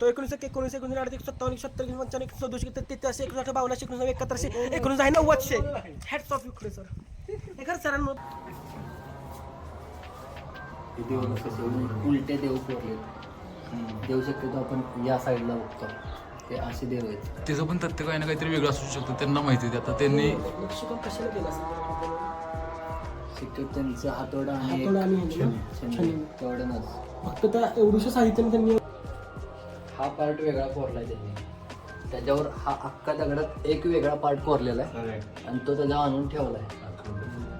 तो एकोणीस एक एकोणीस एकोणीस अडतीस सत्तावन्न सत्तर पंचावन्न एक सदोशे तेहतीस एकोणीस बावन्न एकोणीस एकाहत्तरशे एकोणीस आहे नव्वदशे हॅट्स ऑफ युकडे सर. हे खरं सरांनो. उलटे देव कोरले देव शक्यतो आपण या साईडला बघतो ते असे देव आहेत. त्याचं पण तथ्य काही ना काहीतरी वेगळं असू शकतं त्यांना माहिती आहे आता त्यांनी नक्षीकाम कशाला केलं शक्यतो त्यांचं हातोडा आणि हातोडा हे ना? फक्त त्या एवढूशा साहित्याने त्यांनी हा पार्ट वेगळा कोरलाय त्यांनी. त्याच्यावर हा अख्खा दगडात एक वेगळा पार्ट कोरलेला आहे. आणि तो त्याचा आणून ठेवलाय.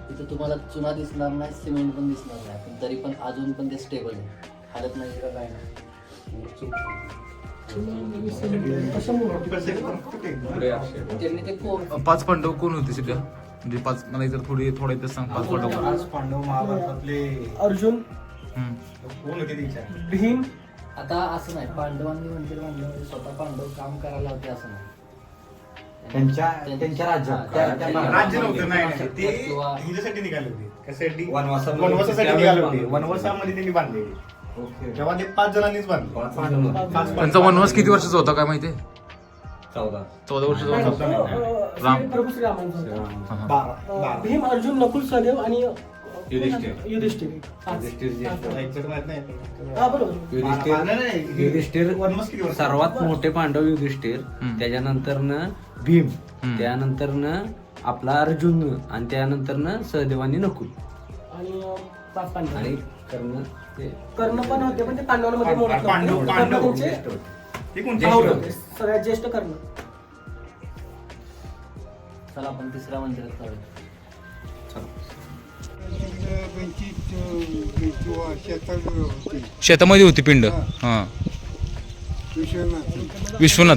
तिथे तुम्हाला चुना दिसणार नाही सिमेंट पण दिसणार नाही. पण तरी पण अजून पण ते स्टेबल आहे. हालत नाही का काय नाही? त्यांनी ते कोर पाच पांडव कोण होते सध्या? म्हणजे पाच मला इतर थोडी थोडा इथं सांग पाच पांडव? आज पांडव महाभारतातले. अर्जुन. कोण होते भीम आता असं नाही पांडवांनी मंदिर बांधलं स्वतः पांडव काम करायला होते असं नाही. त्यांच्या त्यांच्या राज्यात. त्या- त्या राज्य नव्हतं नाही नाही. ते किंवा- हिच्यासाठी निघाले होते. कशासाठी? वनवासामध्ये वनवासासाठी त्यावेळेस निघाले होते. बांधले. वनवासामध्ये त्यांनी बांधले ओके. तेव्हा ते पाच जणांनीच बांधले. पाच पांडव. पाच पांडव. त्यांचा वनवास किती वर्षाचा होता काय माहितीये चौदा. चौदा वर्षाचा होता. राम. बारा. बारा. भीम अर्जुन नकुल सहदेव आणि युधिष्ठिर. हा. बरोबर. नाही, वनवास किती वर्ष सर्वात मोठे पांडव युधिष्ठिर. हम्म. त्याच्यानंतर न भीम. हम्म. त्यानंतर न आपला अर्जुन आणि त्यानंतर न सहदेव आणि नकुल. आणि अं, पाच पांडव. आणि कर्ण ते कर्ण पण होते पण ते पांडवांमध्ये पांडव- मोडत पांडव- नव्हते. कर्ण पांडव त्यांचे ज्येष्ठ होते. ते कोणते भाऊ होते? होते? सगळ्यात ज्येष्ठ कर्ण चला आपण तिसऱ्या मंदिरात जाऊया. शेतामध्ये होती पिंड? हा. विश्वनाथ.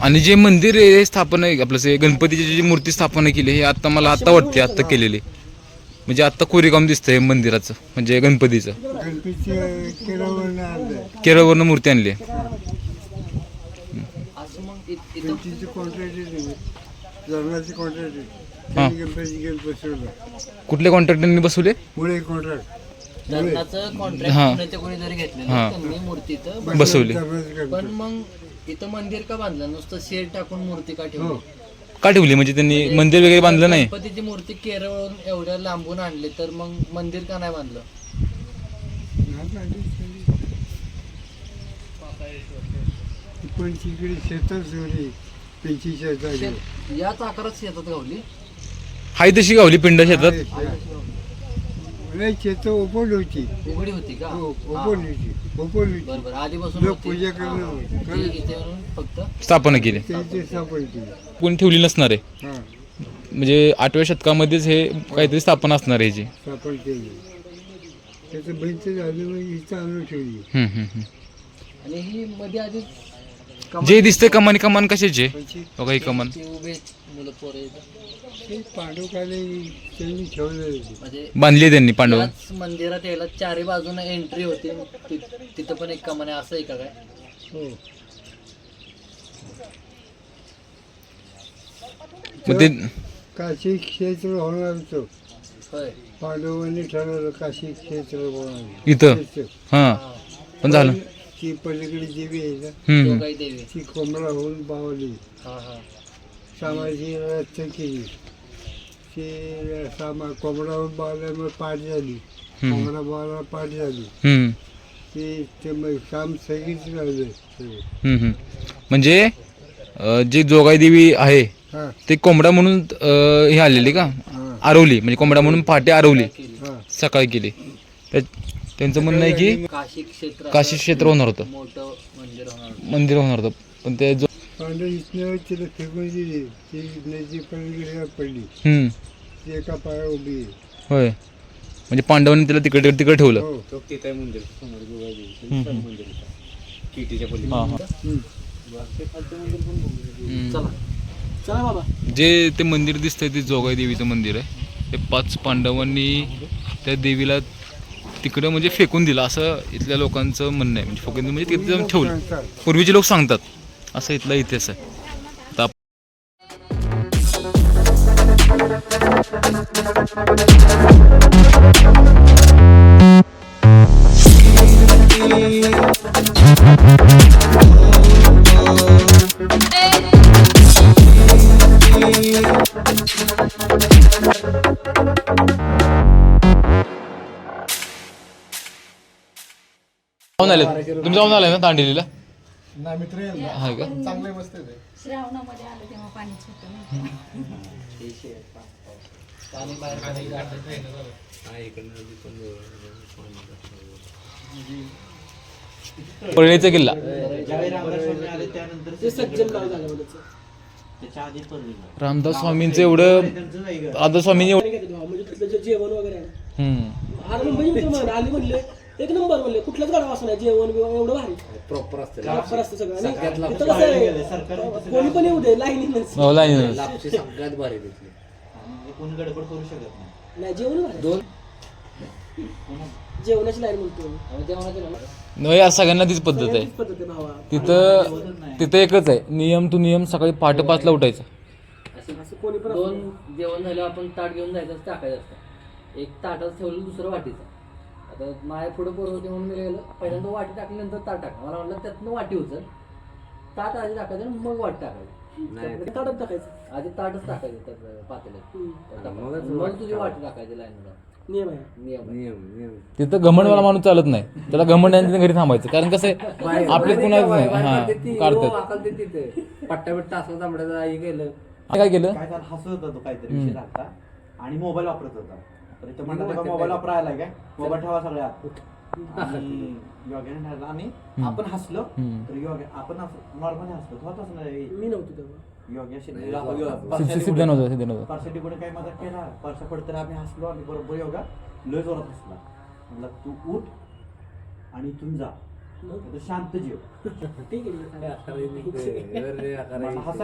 आणि जे मंदिर आहे स्थापना आहे आपलं जे गणपतीची जी मूर्ती स्थापना केली हे आता मला आता वाटते आता केलेली. म्हणजे आता कोरीकाम दिसतंय मंदिराचं म्हणजे गणपतीचं. केरळवरनं मूर्ती आणली. आहे. हा. कुठल्या कॉन्ट्रॅक्टरनी बसवले? हा. कॉन्ट्रॅक्ट कोणी जरी हा. त्यांनी बसवले. पण मग इथं मंदिर का बांधलं? नुसतं शेड टाकून मूर्ती का ठेवली? का ठेवली? म्हणजे त्यांनी मंदिर वगैरे बांधलं नाही? गणपतीची मूर्ती केरळवरून एवढ्या लांबून आणली तर मग मंदिर का नाही बांधलं? पण तिकडे शेतात जोरी त्यांची शेतात शेत- याच आकारात शेतात गावली? हाय तशी गावली पिंड शेतात? नाही शेत ओपन होती. उघडी होती का? हो, हा. ओपन होती. ओपन होती. बरोबर आधीपासून लोक होती. पूजा करणं हा. होती. ती इथे येऊन फक्त? स्थापना केली. त्यांचे सापड केली. कोणी ठेवली नसणार आहे? हा. म्हणजे आठव्या शतकामध्येच हे काहीतरी स्थापना असणार आहे ह्याची सापड केली. त्याचं बंच झालं मग इथं आणून ठेवली. हम्म, हम्म, हम्म. आणि ही मध्ये आधीच जे दिसते कमानी कमान कशाचे त्यांची बघा ही कमान. त्यांनी ठेवलं म्हणजे बांधली त्यांनी पांडव. मंदिरात यायला चारी बाजूने एंट्री होती ति- तिथं पण एक कमान आहे असं आहे का काय? हो. मग ते काशी क्षेत्र होणार होय. पांडवांनी ठरवलं काशी क्षेत्र होणार. इथं? हा. पण झालं. ती पलीकडे देवी आहे ना हम्म, दोघाही देवी ती कोंबडा होऊन बावली. हा हा. सामाची रचना केली. ते सामा कोंबडा होऊन बावल्यामुळे पाठ झाली. हम्म, कोंबडा बावला पाठ झाली. हम्म, ते ते मग काम सगळीच राहिलं. सगळं. हम्म, हम्म. म्हणजे अं, जे जोगाई देवी आहे हा. ते कोंबडा म्हणून अं, हे आलेली का? हा. आरवली. म्हणजे कोंबडा म्हणून पहाटे आरवली. हा. सकाळी केली. त्या- त्यांचं म्हणणं आहे की काशी क्षेत्र काशी क्षेत्र होणार होतं. मोठं मंदिर होणार होतं. मंदिर होणार होतं. पण ते जो पांडव इथनं तिला फेकून दिली ती नदी पलीकडे पडली. हम्म, ती एका पाया उभी. आहे. होय. म्हणजे पांडवांनी तिला तिकडे तिकडे ठेवलं. हो. तो तिथे आहे मंदिर. समोर गोवा हम्म, हम्म. मंदिर किटीच्या पलीकडे. हा. हम्म. हम्म. चला. चला बाबा. जे ते मंदिर दिसतंय ते जोगाई देवीचं मंदिर आहे. ते पाच पांडवांनी त्या देवीला तिकडं म्हणजे फेकून दिलं असं इथल्या लोकांचं म्हणणं आहे. म्हणजे फेकून दिलं म्हणजे तिथे जाऊन ठेवलं. पूर्वीचे लोक सांगतात असं इथला इतिहास आहे. आता आले तुम्ही जाऊन आलाय ना तांडेलीला नाही मित्र हाय का चांगले मस्त आहे ते. श्रावणामध्ये आलं तेव्हा पाणीच होतं नाही परळीचा किल्ला ते सज्जन गाव झालं म्हणायचं. रामदास स्वामींचं एवढं रामदास स्वामींनी एवढं म्हणजे तिथलं जे जेवण वगैरे आहे. हम्म. आली म्हणले एक नंबर म्हणले. कुठलाच गाडा वाचला नाही जेवण बिवण एवढं भारी. प्रॉपर असते. प्रॉपर असतं सगळं. आणि कसं आहे? कोणी पण येऊ दे. लाईनीनच. हो. लापशी सगळ्यात भारी तिथली. नाही. जेवण भारी. दोन. जेवणाची लाईन म्हणतो. ना, नाही सगळ्यांना तीच पद्धत आहे. तीच पद्धत आहे भावा. तिथं तिथं एकच आहे. नियम टू नियम सकाळी पहाटे पाचला उठायचं. असं कोणी पण दोन जेवण झाल्यावर आपण ताट घेऊन जायचं असं टाकायचं असतं. एक ताटात ठेवलं दुसरं वाटीचं. आता माझ्या पुढे पोरं होते म्हणून मी गेलं पहिल्यांदा वाटी टाकली नंतर ताट टाक मला म्हटलं त्यातनं वाटी उचल. ताट आधी टाकायचं आणि मग वाटी टाकायची. ताटात टाकायचं. आधी ताटच टाकायचं त्यात पातेल्यात. हम्म. मग तुझी वाटी टाकायची. लाईनला नियम आहे. नियम आहे. नियम नियम. तिथं घमंडवाला माणूस चालत नाही. त्याला घमंड आणि घरी थांबायचं. कारण कसं आहे आपले कुणाच नाही. हा काढतात. पट्टा बिट्टा असला तांबड्याचा आई गेलं काय केलं? काय झालं? हसत होता तो काहीतरी विषय आणि मोबाईल वापरत होता. तर इथं म्हणलं मोबाईल वापरायला काय मोबाईल ठेवा सगळ्यात. आणि योग्याने ठरला आणि आपण हसलो. तर योग्य आपण नॉर्मली हसलो. तो होताच नाही मी नव्हतो तेव्हा. योग्य केला. परसा पडतर आम्ही हसलो आणि बरोबर योगा. लय जोरात हसला. म्हणलं तू उठ आणि इथून जा. शांत जेव. ठीक आहे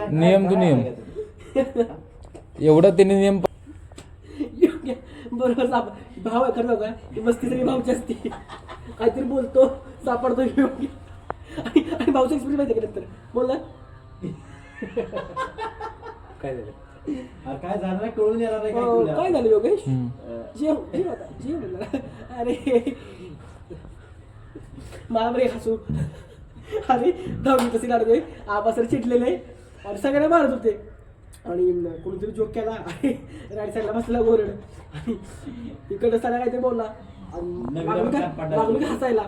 नियम काय नियम. एवढं त्यांनी नियम बरोबर साप भाव आहे खरं सांगू का? मस्ती सगळी भाऊची असते. काहीतरी बोलतो सापडतो आणि आणि भाऊचं एक्सपिरियन्स माहिती का नंतर? बोलला काय झालं? अरे काय झालं नाही कळून येणार नाही काय अं, तुला? काय झालं योगेश. जेव जेव आता जेव म्हणलं अरे. मला बरे हसू. अरे दहावी तशी काढतोय? आबासर चिटलेले आणि सगळ्यांना मारत होते. आणि कोणीतरी जोक केला आणि राईट साईडला बसला गोरड आणि इकडं सारा काहीतरी बोलला. हसायला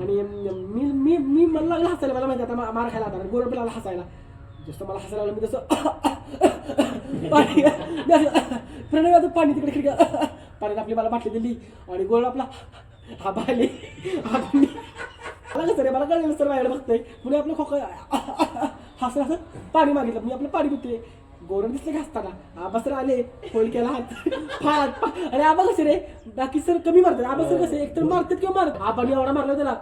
आणि मी मी मी मला लागलं हसायला मला माहिती आता मार खायला आता. गोरड पण लागला हसायला. जसं मला हसायला लागलं मी तसं पाणी मी असं प्रणय आता पाणी तिकडे खिडक्या पाण्यात आपली मला बाटली दिली. आणि गोळ आपला हा बाले. मला कसं रे मला कळलं सर माझ्याकडे बघतोय. पुणे आपलं खोकं हसं असं पाणी मागितलं. मी आपलं पाणी पिते गोरण दिसले की हसताना आबा सर आले होल केला हात फाट अरे आबा कसे रे बाकी सर कमी मारतात. आबा सर कसे एकतर मारतात किंवा मारतात आबाने एवढा मारला त्याला.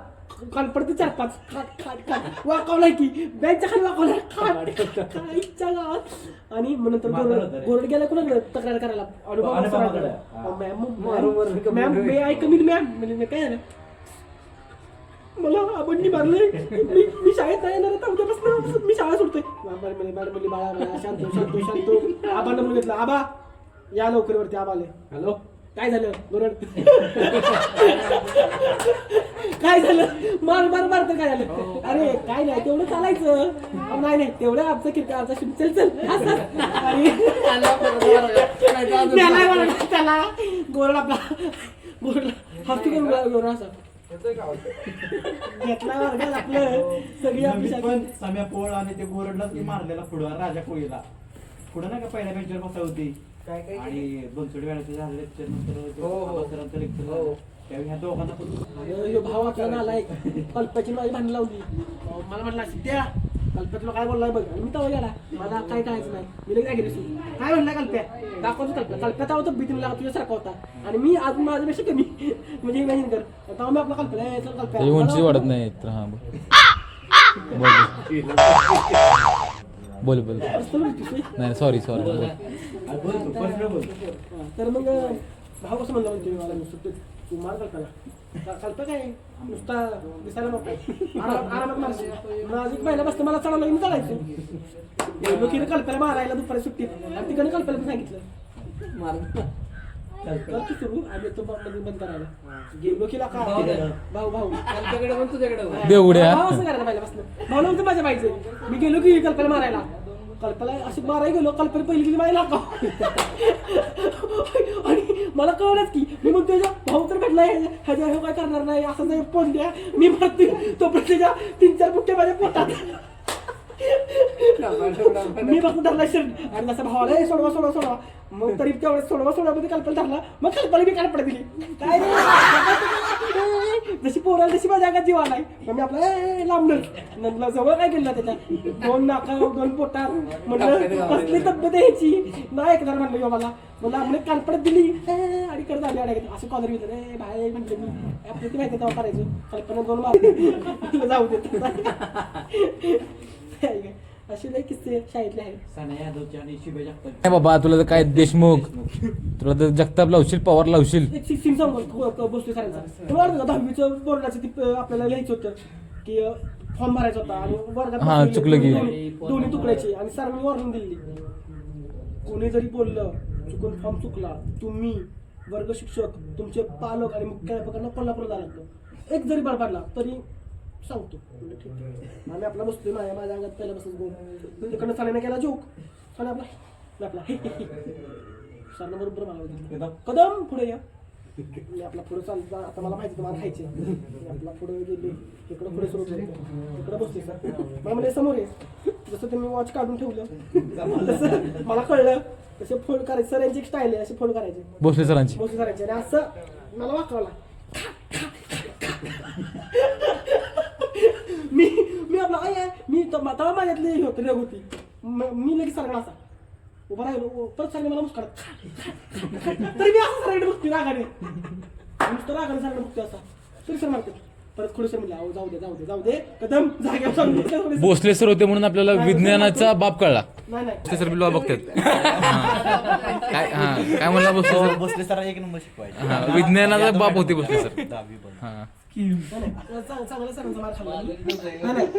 काल पडते चार पाच. खाट खाट खाट. वाकवलाय की. बँकच्या खाली वाकवलाय. खाट गावात. आणि मग नंतर गोरड गेला कोणाकडे? तक्रार करायला. Ma'am ma'am may I come in ma'am म्हणजे काय झालं? मला आपण मारलंय. मी मी शाळेत नाही येणार आता उद्यापासून. मी शाळा सोडतोय. मॅडम म्हणली मॅडम म्हणली बाळा बाळा शांत शांत शांत. आबांना म्हणून घेतलं. आबा या लवकर वरती आबाले. हॅलो? काय झालं? बरोबर? काय झालं? मार मार मार तर काय झालं? अरे काय नाही तेवढं चालायचं. नाही नाही तेवढं आमचं किरका आमचा शिव चल चल. त्याला गोरड आपला. गोरडला हसतो करून गोरड असा. घेतला वर्गात आपलं सगळी आपली नवीन शाखा. पण सम्या पोळ आणि ते गोरडलाच मी मारलेला पुढं राजा कोळीला पुढं नाही का पहिल्या बेंचवर बसा होती? आणि बनसोडी वेळाचे झाले लेक्चर नंतर लेक्चर त्यावेळी ह्या दोघांना पण अरे ह्यो भाव आपला माझी भांडण लावली. अहो, मला म्हणला सिद्ध्या कल्प्या तुला काय बोललाय बघ आणि मी तवा गेला मला काय करायचं नाही मी लगेच ऍग्रेसिव काय म्हणला कल्प्या दाखवतो कल्प्या कल्प्या तेव्हा तो भीती लागला तुझ्यासारखा होता आणि मी आज माझ्यापेक्षा कमी म्हणजे इमॅजिन कर तेव्हा मी आपला कल्प्या ए, चल कल्प्या उंची वाढत नाही तर हा बोल बोल बोल मस्त बोलतोस रे. नाही सॉरी सॉरी बोल हा, तर मग भाव कसं म्हणलं म्हणते मला नुसतं तू मार काय नुसता दिसायला. आरामात महिना बसतं मला चढवलं की मी चढायचं गेलो की कल्प्याला मारायला दुपारी सुट्टीत आणि तिकडे पण सांगितलं करतो सुरू आम्ही तो मध्ये बंद करायला गेलो की का भाऊ भाऊ पण तुझ्याकडे देवड्या भाऊ असं करायला पहिल्यापासून भाऊ नव्हतं माझ्या पाहिजे मी गेलो की कल्पना मारायला कल्पना अशी मारायला गेलो कल्पना पहिली गेली माझ्या लाका आणि मला कळलंच की मी म्हणतो त्याच्या भाऊ तर भेटला ह्याच्या हे काय करणार नाही असं नाही फोन द्या. मी म्हणते तोपर्यंत त्याच्या तीन चार बुट्टे माझ्या पोटात. मी फक्त धरला शर्ट आणि जसं भावाला सोडवा सोडवा सोडवा. मग तरी तेवढं सोडवा सोडवा मध्ये कल्पना धरला मग कल्पना मी कल्पना दिली काय जशी पोराला तशी माझ्या अंगात जीव आलाय. मग मी आपला "ए, लांबलं नंतर जवळ काय गेलं त्याच्या दोन नाका दोन पोटार म्हणलं कसली तब्येत आहे ह्याची? नाही ऐकणार म्हणलं ह्यो मला. म्हणलं आपण कानपडत दिली. "ए," आणि करत आली अडकत असं कॉलर घेतलं रे बाय म्हटलं मी. आपलं ती माहिती तेव्हा करायचो. कल्पना दोन मार जाऊ देत लय किस्से शाळेतले आहेत. साना यादवची आणि शिवाजी जगताप. नाही बाबा तुला तर काय देशमुख? तुला तर जगताप लावशील पवार लावशील? एक आठवतं का दहावीचं बोर्डाचं ती अं, आपल्याला लिहायचं होतं की फॉर्म भरायचा होता आणि वर्गात हा, बसलेले चुकलं की. दोन्ही दोन्ही तुकड्याचे आणि सरांनी वॉर्निंग दिली. कोणी जरी बोललं चुकून फॉर्म चुकला तुम्ही वर्ग शिक्षक तुमचे पालक आणि मुख्याध्यापकांना कोल्हापूर लागलं. एक जरी बडबडला तरी सांगतो. म्हणलं ठीक आहे आम्ही आपला बसतोय माझ्या माझ्या अंगात पहिल्यापासून बोल तिकडनं सणाने केला जोक. सण आपला मी आपला सरनं बरोबर मला होती कदम. पुढे या. मी आपला पुढे चालतो आता मला माहिती तुम्हाला खायचे मी आपला पुढे गेले. इकडं पुढे सुरू केलं इकडं बसले सर. मला म्हणजे समोर आहे. जसं त्यांनी वॉच काढून ठेवलं. तसं मला कळलं. तसे फोल्ड करायचे. सर यांची एक स्टाईल आहे. असे फोल्ड करायचे. भोसले सरांची. मोठी करायचे आणि असं मला वाकवला मी मी आपला आहे. मी माझ्यातली हे होती रेग होती. म- मी लगेच सरकला असा. उभा राहिलो परत मला मुस्काड तरी मी असं सरकडे बघते रागाने. नुसतं रागाने सरकडे बघते असा. तरी सर मारते परत खोडे सर म्हणले अहो जाऊ दे जाऊ दे जाऊ दे. कदम जागेवर सांगू दे, थोडे सर. भोसले सर होते म्हणून आपल्याला विज्ञानाचा बाप कळला. नाही नाही. भोसले सर बिलवा बघतात. हा. काय हा काय म्हणला भोसले सर? बसले सर एक नंबर शिकवायचे. हा, विज्ञानाचा बाप होते भोसले सर. दहावी पण हा.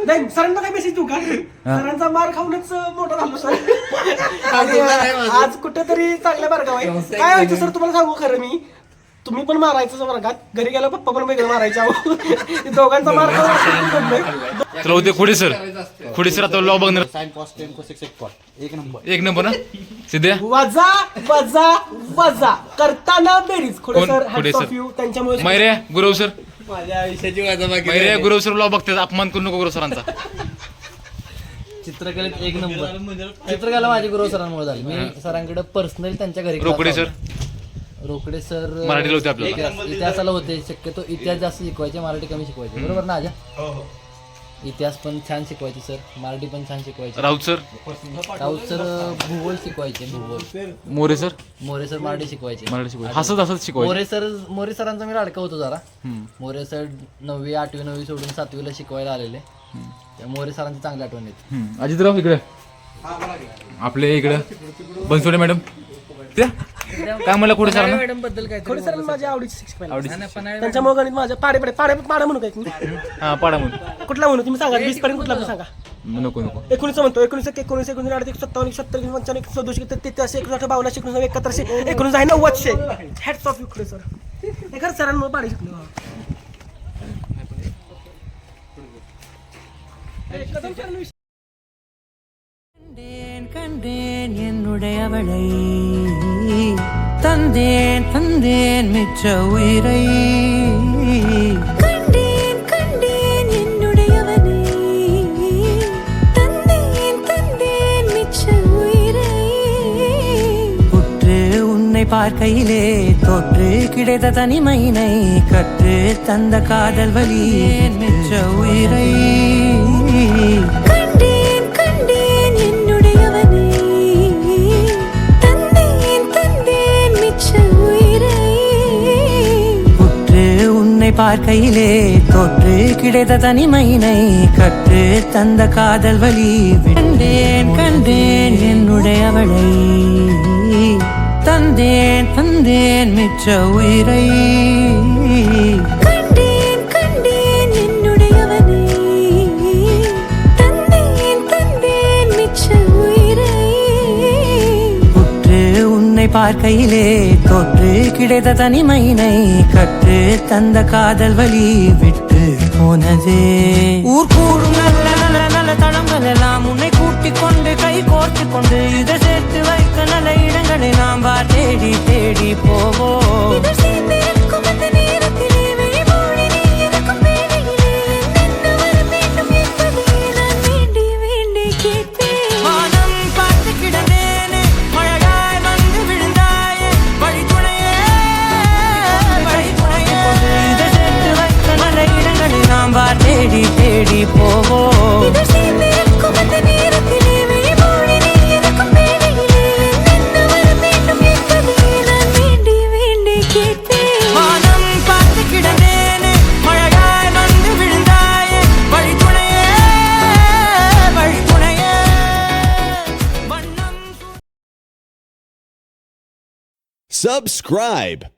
नाही, सरांना काय मेसेज देऊ का सरांचा मार खाऊनच मोठा झालो सर. आज कुठेतरी चांगल्या मार्गावर आहे. काय व्हायचं सर तुम्हाला सांगू खरं मी? तुम्ही पण मारायचं वर्गात घरी गेला पप्पा पण वेगळं मारायचं दोघांचा मार खाऊन पडलोय. तुला होते खुडे सर. खुडे सर आता लॉ बघणार sine cos tan cosec एक कॉट एक नंबर. एक नंबर ना? सिद्ध्या वजा वजा वजा. करताना बेरीज. Khode? Sir Khode hats sir. Off you त्यांच्यामुळे मैरे गुरव सर. माझ्या आयुष्याची अपमान करू नको गुरव सरांचा. चित्रकलेत एक नंबर. चित्रकला माझी गुरु सरांमुळे झाली. मी सरांकडे पर्सनली त्यांच्या घरी रोकडे सर. रोकडे सर मराठीला होते आपल्याला. इतिहास- इतिहासाला होते. शक्यतो इतिहास जास्त शिकवायचे मराठी कमी शिकवायचे. बरोबर ना आजा? इतिहास पण छान शिकवायचे सर. मराठी पण छान शिकवायचे. राऊत सर? राऊत सर भूगोल शिकवायचे भूगोल. मोरे सर? मोरे सर मराठी शिकवायचे. मराठी शिकवायचे. हसत हसत शिकवायचे. मोरे सर मोरे सरांचा मी लाडका होतो जरा. हम्म. मोरे सर नववी आठवी नववी सोडून सातवीला शिकवायला आलेले. त्या मोरे सरांची चांगली आठवण येते. हम्म. अजितराव इकडे. आपले इकडे. बनसोडे मॅडम. काय म्हणलं कुठे सर मॅडम बद्दल काय खोडे सर माझ्या आवडीचे शिक्षक पाहिजे त्यांच्यामुळे गणित माझ्या पाडे पाडे पाडे पाडा म्हणू काय तुम्ही? हा पाडा म्हणून कुठला म्हणू तुम्ही सांगा वीस पर्यंत कुठला पण सांगा नको नको एकोणीस म्हणतो एकोणीस एक एकोणीस एकोणीस आठ एक सत्तावन्न एक सत्तर एक पंचावन्न एक सदोशे एक तेहतीस एकोणीस अठरा बावन्न एकोणीस एकाहत्तरशे एकोणीस आहे नव्वदशे हॅट्स ऑफ युकडे सर हे खरं सरांमुळे पाडे शिकलो கண்டேன் கண்டேன் என்னுடையவளை தந்தேன் தந்தேன் மிச்ச உயிரை. கண்டேன் கண்டேன் என்னுடையவனை. தந்தேன் தந்தேன் மிச்ச உயிரை. உற்று உன்னை பார்க்கையிலே தொற்று கிடைத்த தனிமையினை கற்று தந்த காதல் வலி மிச்ச உயிரை. உன்னை பார்க்கையிலே தொற்று கிடைத்த தனிமையினை கற்று தந்த காதல் வலி கண்டேன் கண்டேன் என்னுடையவளை. தந்தேன் தந்தேன் மிச்ச உயிரை. பார்க்கையிலே தொற்று கிடைத்த தனிமையினை கற்று தந்த காதல் வழி விட்டு போனதே. ஊர் கூடும் நல்ல நல்ல நல்ல தளங்கள் எல்லாம் உன்னை கூட்டிக் கொண்டு கை கோர்த்து கொண்டு இதை சேர்த்து வைக்க நல்ல இடங்களை நாம் வா தேடி தேடி போவோம். Subscribe.